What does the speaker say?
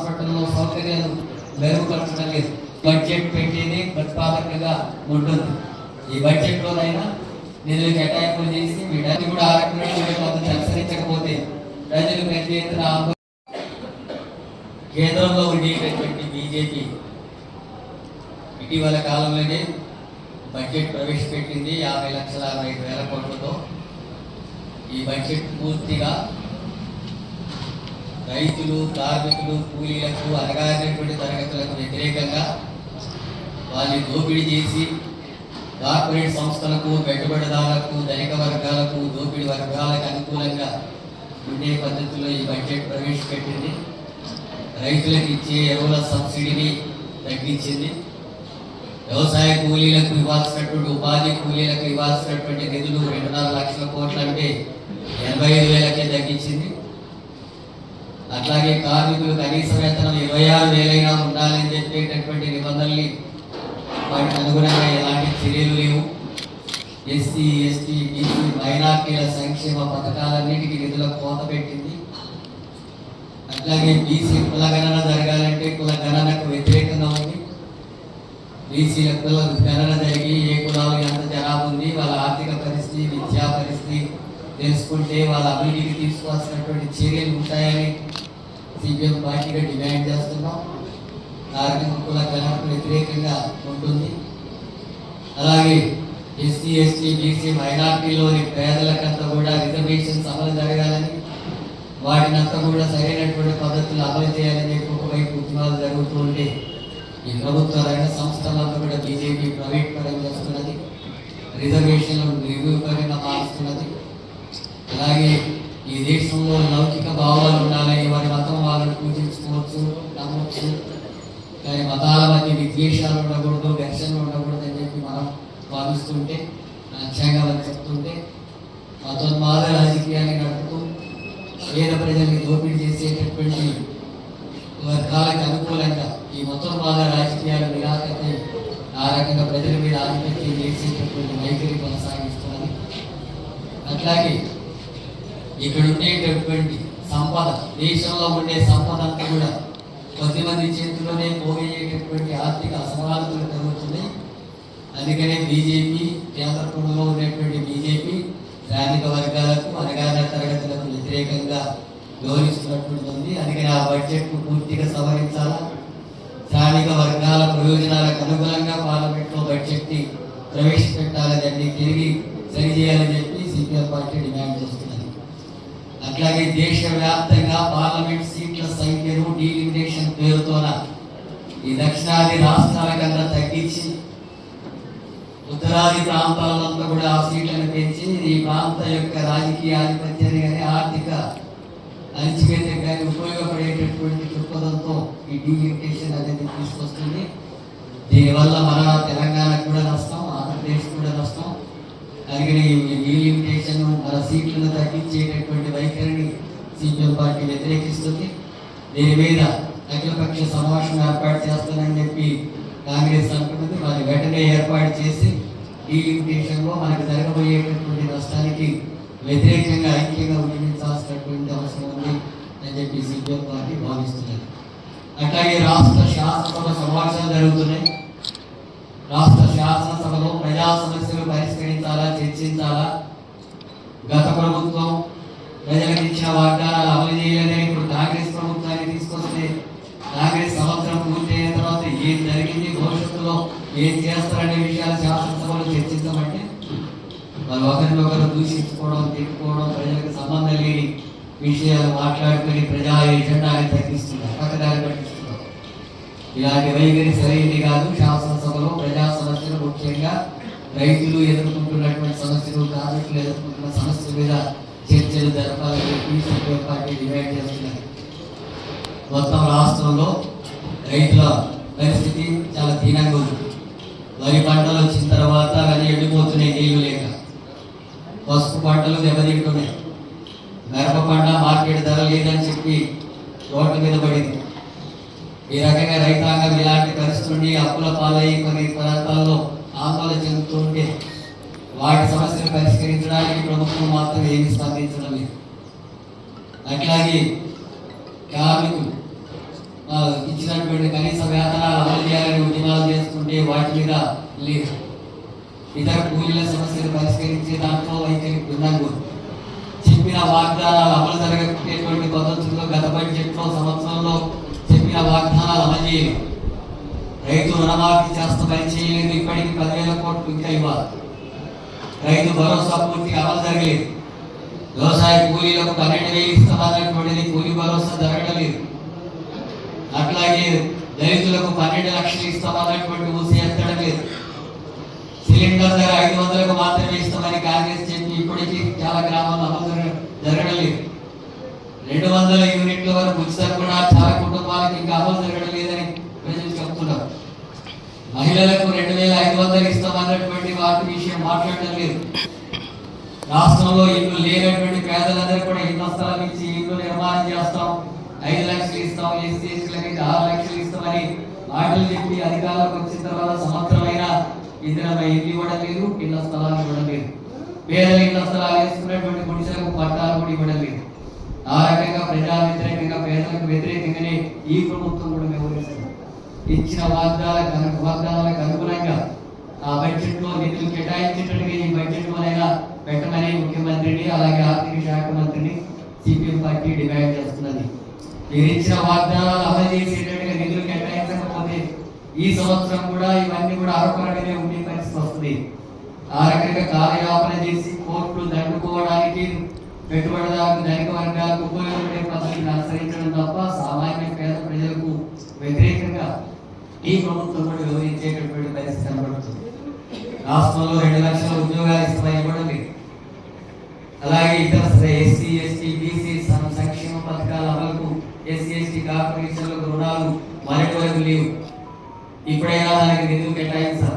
హాస్పిటల్లో సౌకర్యాలు మెరుగుపరచడం లేదు. బడ్జెట్ పెట్టేది ప్రతిపాదకగా ఉంటుంది. ఈ బడ్జెట్లోనైనా నిధులు కేటాయింపులు చేసి వీటన్ని కూడా ఆరోగ్య పద్ధతి అనుసరించకపోతే ప్రజలు పెద్ద ఎత్తున కేంద్రంలో ఉండేటటువంటి బీజేపీ ఇటీవల కాలంలోనే బడ్జెట్ ప్రవేశపెట్టింది యాభై లక్షల అరవై వేల కోట్లతో. ఈ బడ్జెట్ పూర్తిగా రైతులు కార్మికులు కూలీలకు అణగారినటువంటి తరగతులకు వ్యతిరేకంగా వాళ్ళని దోపిడీ చేసి కార్పొరేట్ సంస్థలకు పెట్టుబడిదారులకు ధనిక వర్గాలకు దోపిడీ వర్గాలకు అనుకూలంగా ఉండే పద్ధతిలో ఈ బడ్జెట్ ప్రవేశపెట్టింది. రైతులకు ఇచ్చే ఎరువుల సబ్సిడీని తగ్గించింది. వ్యవసాయ కూలీలకు ఇవ్వాల్సినటువంటి ఉపాధి కూలీలకు ఇవ్వాల్సినటువంటి నిధులు రెండున్నర లక్షల కోట్లు అంటే ఎనభై ఐదు వేలకే తగ్గించింది. అట్లాగే కార్మికులు కనీస వేతనం ఇరవై ఆరు వేలైనా ఉండాలని చెప్పేటటువంటి నిబంధనల్ని వాటికి అనుగుణంగా ఎలాంటి చర్యలు లేవు. ఎస్సీ ఎస్టీ బీసీ మైనార్టీల సంక్షేమ పథకాలన్నిటికీ నిధుల కోత పెట్టింది. అట్లాగే బీసీ కుల గణన జరగాలంటే కుల గణనకు వ్యతిరేకంగా ఉంది. బీసీల కుల గణన జరిగి ఏ కులాలు ఎంత జనాభా ఉంది వాళ్ళ ఆర్థిక పరిస్థితి విద్యా పరిస్థితి తెలుసుకుంటే వాళ్ళ అభివృద్ధికి తీసుకోవాల్సినటువంటి చర్యలు ఉంటాయని సిపిఎం పార్టీగా డిమాండ్ చేస్తున్నాం. కార్మిక కుల గణనకు వ్యతిరేకంగా ఉంటుంది. అలాగే ఎస్సీ ఎస్టీ బీసీ మైనార్టీలోని పేదలకంతా కూడా రిజర్వేషన్స్ అమలు జరగాలని వాటిని అంతా కూడా సరైనటువంటి పద్ధతులు అమలు చేయాలని చెప్పి ఒకవైపు ఉద్యమాలు జరుగుతుంటే ఈ ప్రభుత్వ రంగ సంస్థలంతా కూడా బీజేపీ ప్రైవేట్ పరం చేస్తున్నది. రిజర్వేషన్లు నిరూపణ మారుస్తున్నది అలాగే ఈ దేశంలో లౌకిక భావాలు ఉండాలని వారి మతం వాళ్ళని పూజించుకోవచ్చు నమ్మవచ్చు కానీ మతాల మధ్య విద్వేషాలు ఉండకూడదు ఘర్షణలు ఉండకూడదు అని చెప్పి మనం భావిస్తుంటే రాజ్యాంగం చెప్తుంటే మతోన్మాద రాజకీయాన్ని నడుపుతూ పేద ప్రజల్ని దోపిడీ చేసేటటువంటి వర్గాలకు అనుకూలంగా ఈ మతోన్మాద రాజకీయాలు నిరాకరణ ఆ రకంగా ప్రజల మీద ఆధిపత్యం చేసేటటువంటి వైఖరి కొనసాగిస్తున్నది. అట్లాగే ఇక్కడ ఉండేటటువంటి సంపద దేశంలో ఉండే సంపద అంతా కూడా కొద్ది మంది చేతిలోనే పోగేటటువంటి ఆర్థిక అసమానతలు కలుగుతున్నాయి. అందుకనే బీజేపీ కేంద్రంలో ఉన్నటువంటి బీజేపీ శ్రామిక వర్గాలకు అనగానే తరగతులకు వ్యతిరేకంగా వివరిస్తున్నటువంటి ఉంది. అందుకని ఆ బడ్జెట్ను పూర్తిగా సవరించాలా? శ్రామిక వర్గాల ప్రయోజనాలకు అనుగుణంగా పార్లమెంట్లో బడ్జెట్ని ప్రవేశపెట్టాలని అన్ని తిరిగి సరిచేయాలని చెప్పి సిపిఎం పార్టీ డిమాండ్ చేస్తున్నది. అట్లాగే దేశవ్యాప్తంగా పార్లమెంట్ సీట్ల సంఖ్యను డీలిమిటేషన్ పేరుతోన ఈ దక్షిణాది రాష్ట్రాల కన్నా తగ్గించి ఉత్తరాది ప్రాంతాలంతా కూడా ఆ సీట్లను పెంచి ఈ ప్రాంత యొక్క రాజకీయ ఆధిపత్యాన్ని కానీ ఆర్థిక అణచివేత కానీ ఉపయోగపడేటటువంటి దృక్పథంతో ఈ డీలిమిటేషన్ అనేది తీసుకొస్తుంది. దీనివల్ల మన తెలంగాణకు కూడా నష్టం ఆంధ్రప్రదేశ్ కూడా నష్టం. అలాగే ఈ డీలిమిటేషన్ మన సీట్లను తగ్గించేటటువంటి వైఖరిని సిపిఎం పార్టీ వ్యతిరేకిస్తుంది. దీని మీద అఖిలపక్ష సమావేశం ఏర్పాటు చేస్తానని చెప్పి కాంగ్రెస్ అనుకున్నది మరి వెంటనే ఏర్పాటు చేసి డీలిమిటేషన్లో మనకు జరగబోయేటటువంటి నష్టానికి వ్యతిరేకంగా ఐక్యంగా ఉద్యమించాల్సినటువంటి అవసరం ఉంది అని చెప్పి సిపిఎం పార్టీ భావిస్తున్నది. అట్లాగే రాష్ట్ర శాసనసభ సమావేశాలు జరుగుతున్నాయి. రాష్ట్ర శాసనసభలో ప్రజా సమస్యలు పరిష్కరించాలా చర్చించాలా? గత ప్రభుత్వం ప్రజలకు ఇచ్చిన వాగ్దానాలు అమలు చేయలేదని ఏం చేస్తారనే విషయాలు శాసనసభలో చర్చించమంటే వాళ్ళు ఒకరినొకరు దూషించుకోవడం తిట్టుకోవడం ప్రజలకు సంబంధం లేని విషయాలు మాట్లాడుకొని ప్రజా ఎజెండాని తగ్గిస్తున్నారు పక్కదారి పట్టిస్తున్నారు. ఇలాంటి వైఖరి సరైనది కాదు. శాసనసభలో ప్రజా సమస్యలు ముఖ్యంగా రైతులు ఎదుర్కొంటున్నటువంటి సమస్యలు కార్మికులు ఎదుర్కొంటున్న సమస్యల మీద చర్చలు జరపాలని చెప్పి సుప్రీం పార్టీ డిమాండ్ చేస్తున్నారు మొత్తం రాష్ట్రంలో రైతుల పరిస్థితి చాలా దీనంగా ఉంది. వరి పంటలు వచ్చిన తర్వాత అవి ఎండిపోతున్నాయి నీళ్ళు లేక. పసుపు పంటలు దెబ్బతింటున్నాయి. మిరప పంట మార్కెట్ ధర లేదని చెప్పి రోడ్ల మీద పడింది. ఈ రకంగా రైతాంగం ఇలాంటి పరిస్థితి అప్పుల పాలయ్యి కొన్ని ప్రాంతాల్లో ఆందోళన చెందుతుంటే వాటి సమస్యలు పరిష్కరించడానికి ప్రభుత్వం మాత్రం ఏమి స్పందించడం లేదు. అట్లాగే కార్మికులు ఇచ్చినటువంటి కనీస వేతనాలు అమలు చేయాలని ఉద్యమాలు చేసుకుంటే వాటి మీద లేదు ఇతర కూలీల సమస్యలు పరిష్కరించే దాంట్లో వైఖరి భిన్నంగా చెప్పిన వాగ్దానాలు అమలు జరగేటువంటి పద్ధతుల్లో గత బడ్జెట్లో సంవత్సరంలో చెప్పిన వాగ్దానాలు అమలు చేయలేదు. రైతు రుణమాఫీ పని చేయలేదు. ఇప్పటికి పదివేల కోట్లు ఇంకా ఇవ్వాలి. రైతు భరోసా పూర్తిగా అమలు జరగలేదు. వ్యవసాయ కూలీలకు పన్నెండు వేలు ఇస్తామన్నటువంటిది కూలీ భరోసా జరగడం లేదు. అట్లాగే దళితులకు పన్నెండు లక్షలు ఇస్తామన్నటువంటి ఊసి ఎత్తడం లేదు సిలిండర్ ధర ఐదు వందలకు మాత్రమే ఇస్తామని కాంగ్రెస్ చెప్పి ఇప్పటికీ చాలా గ్రామాల్లో అమలు జరగడం లేదు రెండు వందల యూనిట్ల వరకు ఉచితం కూడా చాలా కుటుంబాలకు ఇంకా అమలు జరగడం లేదని ప్రజలు చెప్తున్నారు. మహిళలకు రెండు వేల ఐదు వందలు ఇస్తామన్నటువంటి వాటి విషయం మాట్లాడడం లేదు. రాష్ట్రంలో ఇల్లు లేనటువంటి పేదలందరూ కూడా ఇళ్ళ స్థలం ఇచ్చి ఇల్లు నిర్మాణం చేస్తాం. ఐదు లక్షలు ఇస్తాం ఎస్సీ ఎస్టీలకి ఆరు లక్షలు ఇస్తామని మాటలు చెప్పి అధికారంలోకి వచ్చిన తర్వాత సంవత్సరమైనా ఇందిరమ్మ ఇల్లు ఇవ్వడం లేదు ఇళ్ళ స్థలాలు ఇవ్వడం లేదు. పేదల ఇళ్ళ స్థలాలు వేసుకున్నటువంటి మనుషులకు పట్టాలు కూడా ఇవ్వడం లేదు. ఆ రకంగా ప్రజా వ్యతిరేకంగా పేదలకు వ్యతిరేకంగానే ఈ ప్రభుత్వం కూడా వ్యవహరిస్తుంది. ఇచ్చిన వాగ్దానాలకు అను- వాగ్దానాలకు అనుగుణంగా ఆ బడ్జెట్లో నిధులు కేటాయించేటట్టుగా ఈ బడ్జెట్ లోనైనా పెట్టమని ముఖ్యమంత్రిని అలాగే ఆర్థిక శాఖ మంత్రిని సిపిఎం పార్టీ డిమాండ్ చేస్తున్నది. మీరు ఇచ్చిన వాగ్దానాలు అమలు చేసేటట్టుగా నిధులు కేటాయించకపోతే ఈ సంవత్సరం కూడా ఇవన్నీ కూడా ఆరోపణగానే ఉండే పరిస్థితి వస్తుంది. ఆ రకంగా కార్యాపన చేసి కోర్టులు దండుకోవడానికి పెట్టుబడిదారులు ధనిక వర్గాలకు ఉపయోగపడే పద్ధతిని అనుసరించడం తప్ప సామాన్య పేద ప్రజలకు వ్యతిరేకంగా ఈ ప్రభుత్వం కూడా వివరించేటటువంటి పరిస్థితి కనబడుతుంది. రాష్ట్రంలో రెండు లక్షల ఉద్యోగాలు ఇస్తామని ఇవ్వడం అలాగే ఇతర ఎస్సీ ఎస్టీ బీసీ ఎస్సీ రుణాలు మరటి వరకు లేవు. ఇప్పుడైనా దానికి నిధులు కేటాయించాలి.